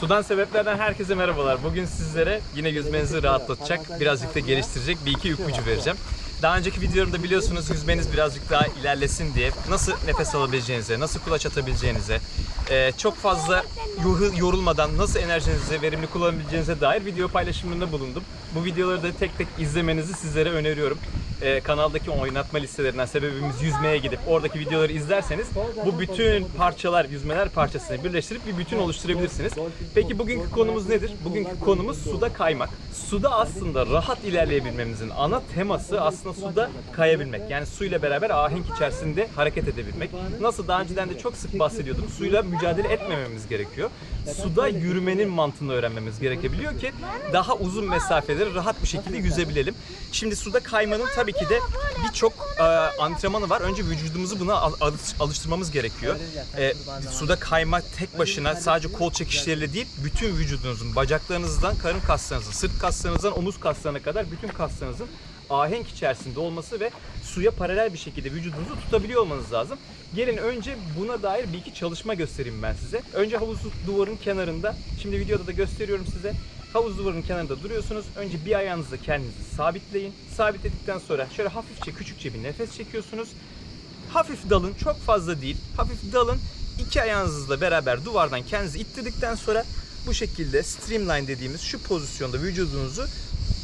Sudan sebeplerden herkese merhabalar. Bugün sizlere yine yüzmenizi rahatlatacak, birazcık da geliştirecek bir iki ipucu vereceğim. Daha önceki videolarımda biliyorsunuz yüzmeniz birazcık daha ilerlesin diye nasıl nefes alabileceğinize, nasıl kulaç atabileceğinize, e, çok fazla yor- yorulmadan nasıl enerjinizi verimli kullanabileceğinize dair video paylaşımında bulundum. Bu videoları da tek tek izlemenizi sizlere öneriyorum. E, kanaldaki oynatma listelerinden sebebimiz yüzmeye gidip oradaki videoları izlerseniz bu bütün parçalar, yüzmeler parçasını birleştirip bir bütün oluşturabilirsiniz. Peki bugünkü konumuz nedir? Bugünkü konumuz suda kaymak. Suda aslında rahat ilerleyebilmemizin ana teması aslında suda kayabilmek. Yani suyla beraber ahenk içerisinde hareket edebilmek. Nasıl daha önceden de çok sık bahsediyordum. Suyla mücadele etmememiz gerekiyor. Suda yürümenin mantığını öğrenmemiz gerekebiliyor ki daha uzun mesafeleri rahat bir şekilde yüzebilelim. Şimdi suda kaymanın tabii ki de birçok e, antrenmanı var. Önce vücudumuzu buna al- alış- alıştırmamız gerekiyor. E, suda kayma tek başına sadece kol çekişleriyle değil, bütün vücudunuzun, bacaklarınızdan karın kaslarınızın, sırt kaslarınızdan omuz kaslarına kadar bütün kaslarınızın ahenk içerisinde olması ve suya paralel bir şekilde vücudunuzu tutabiliyor olmanız lazım. Gelin önce buna dair bir iki çalışma göstereyim ben size. Önce havuz duvarın kenarında, şimdi videoda da gösteriyorum size. Havuz duvarının kenarında duruyorsunuz. Önce bir ayağınızla kendinizi sabitleyin. Sabitledikten sonra şöyle hafifçe küçükçe bir nefes çekiyorsunuz. Hafif dalın, çok fazla değil. Hafif dalın. İki ayağınızla beraber duvardan kendinizi ittirdikten sonra bu şekilde streamline dediğimiz şu pozisyonda vücudunuzu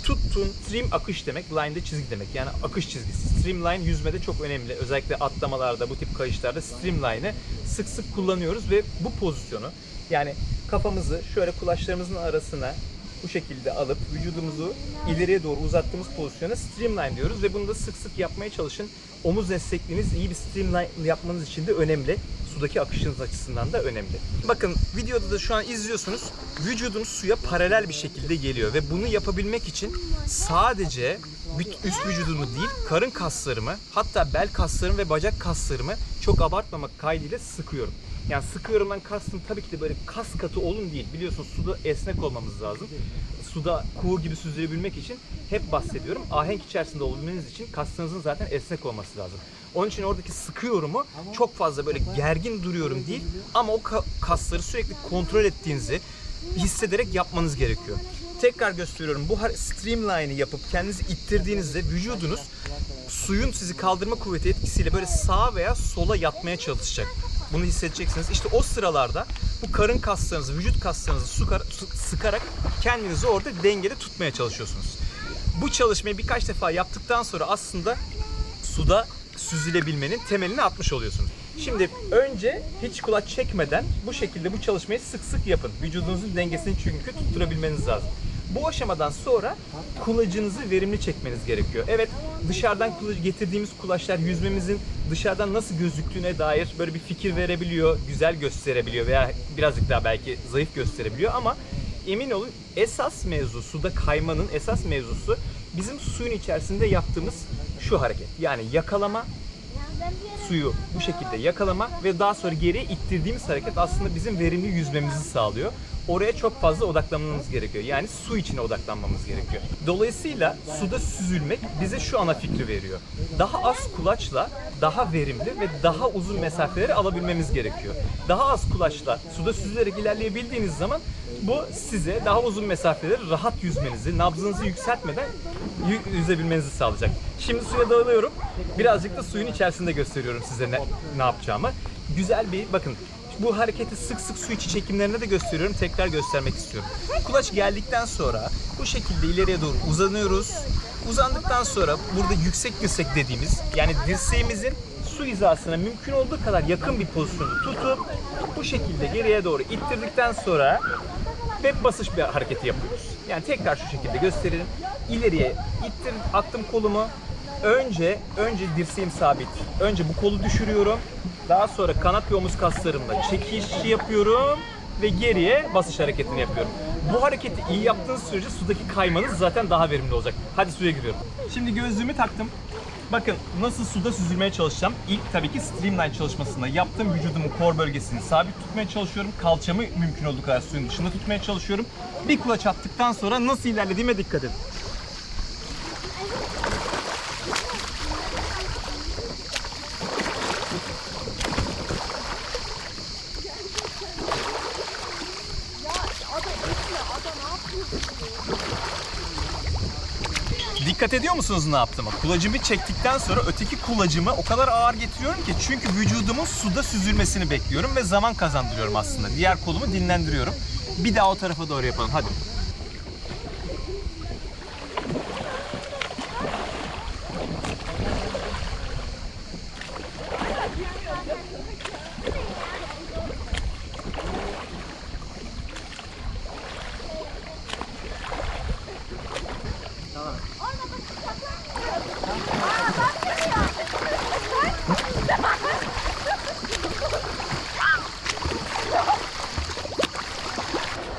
tuttun. Stream akış demek, line de çizgi demek. Yani akış çizgisi. Streamline yüzmede çok önemli. Özellikle atlamalarda, bu tip kayışlarda streamline'ı sık sık kullanıyoruz ve bu pozisyonu yani kafamızı şöyle kulaçlarımızın arasına bu şekilde alıp vücudumuzu ileriye doğru uzattığımız pozisyona streamline diyoruz ve bunu da sık sık yapmaya çalışın. Omuz esnekliğiniz iyi bir streamline yapmanız için de önemli. Sudaki akışınız açısından da önemli. Bakın videoda da şu an izliyorsunuz. Vücudunuz suya paralel bir şekilde geliyor ve bunu yapabilmek için sadece üst vücudumu değil, karın kaslarımı, hatta bel kaslarımı ve bacak kaslarımı çok abartmamak kaydıyla sıkıyorum. Yani sıkıyorumdan kastım tabii ki de böyle kas katı olun değil. Biliyorsunuz suda esnek olmamız lazım. Suda kuğu gibi süzülebilmek için hep bahsediyorum. Ahenk içerisinde olabilmeniz için kaslarınızın zaten esnek olması lazım. Onun için oradaki sıkıyorumu çok fazla böyle gergin duruyorum değil ama o ka- kasları sürekli kontrol ettiğinizi hissederek yapmanız gerekiyor. Tekrar gösteriyorum. Bu streamline'ı yapıp kendinizi ittirdiğinizde vücudunuz suyun sizi kaldırma kuvveti etkisiyle böyle sağa veya sola yatmaya çalışacak. Bunu hissedeceksiniz. İşte o sıralarda bu karın kaslarınızı, vücut kaslarınızı su- sıkarak kendinizi orada dengede tutmaya çalışıyorsunuz. Bu çalışmayı birkaç defa yaptıktan sonra aslında suda süzülebilmenin temelini atmış oluyorsunuz. Şimdi önce hiç kulaç çekmeden bu şekilde bu çalışmayı sık sık yapın. Vücudunuzun dengesini çünkü tutturabilmeniz lazım. Bu aşamadan sonra kulacınızı verimli çekmeniz gerekiyor. Evet dışarıdan kulaç getirdiğimiz kulaçlar yüzmemizin dışarıdan nasıl gözüktüğüne dair böyle bir fikir verebiliyor, güzel gösterebiliyor veya birazcık daha belki zayıf gösterebiliyor ama emin olun esas mevzu suda kaymanın esas mevzusu bizim suyun içerisinde yaptığımız şu hareket. Yani yakalama, suyu bu şekilde yakalama ve daha sonra geriye ittirdiğimiz hareket aslında bizim verimli yüzmemizi sağlıyor. Oraya çok fazla odaklanmamız gerekiyor. Yani su içine odaklanmamız gerekiyor. Dolayısıyla suda süzülmek bize şu ana fikri veriyor. Daha az kulaçla daha verimli ve daha uzun mesafeleri alabilmemiz gerekiyor. Daha az kulaçla suda süzülerek ilerleyebildiğiniz zaman bu size daha uzun mesafeleri rahat yüzmenizi, nabzınızı yükseltmeden yü- yüzebilmenizi sağlayacak. Şimdi suya dalıyorum. Birazcık da suyun içerisinde gösteriyorum size ne, ne yapacağımı. Güzel bir bakın bu hareketi sık sık su içi çekimlerinde de gösteriyorum. Tekrar göstermek istiyorum. Kulaç geldikten sonra bu şekilde ileriye doğru uzanıyoruz. Uzandıktan sonra burada yüksek dirsek dediğimiz yani dirseğimizin su hizasına mümkün olduğu kadar yakın bir pozisyonu tutup bu şekilde geriye doğru ittirdikten sonra ve basış bir hareketi yapıyoruz. Yani tekrar şu şekilde gösterelim. İleriye ittim, attım kolumu. Önce önce dirseğim sabit. Önce bu kolu düşürüyorum. Daha sonra kanat ve omuz kaslarımla çekiş yapıyorum ve geriye basış hareketini yapıyorum. Bu hareketi iyi yaptığınız sürece sudaki kaymanız zaten daha verimli olacak. Hadi suya giriyorum. Şimdi gözlüğümü taktım. Bakın nasıl suda süzülmeye çalışacağım. İlk tabii ki streamline çalışmasında yaptığım vücudumun kor bölgesini sabit tutmaya çalışıyorum. Kalçamı mümkün olduğu kadar suyun dışında tutmaya çalışıyorum. Bir kulaç attıktan sonra nasıl ilerlediğime dikkat edin. Dikkat ediyor musunuz ne yaptığıma? Kulacımı çektikten sonra öteki kulacımı o kadar ağır getiriyorum ki çünkü vücudumun suda süzülmesini bekliyorum ve zaman kazandırıyorum aslında. Diğer kolumu dinlendiriyorum. Bir daha o tarafa doğru yapalım hadi.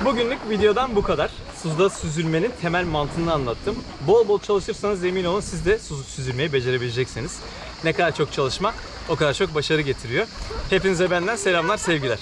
Bugünlük videodan bu kadar. Suda süzülmenin temel mantığını anlattım. Bol bol çalışırsanız emin olun siz de su süzülmeyi becerebileceksiniz. Ne kadar çok çalışma o kadar çok başarı getiriyor. Hepinize benden selamlar, sevgiler.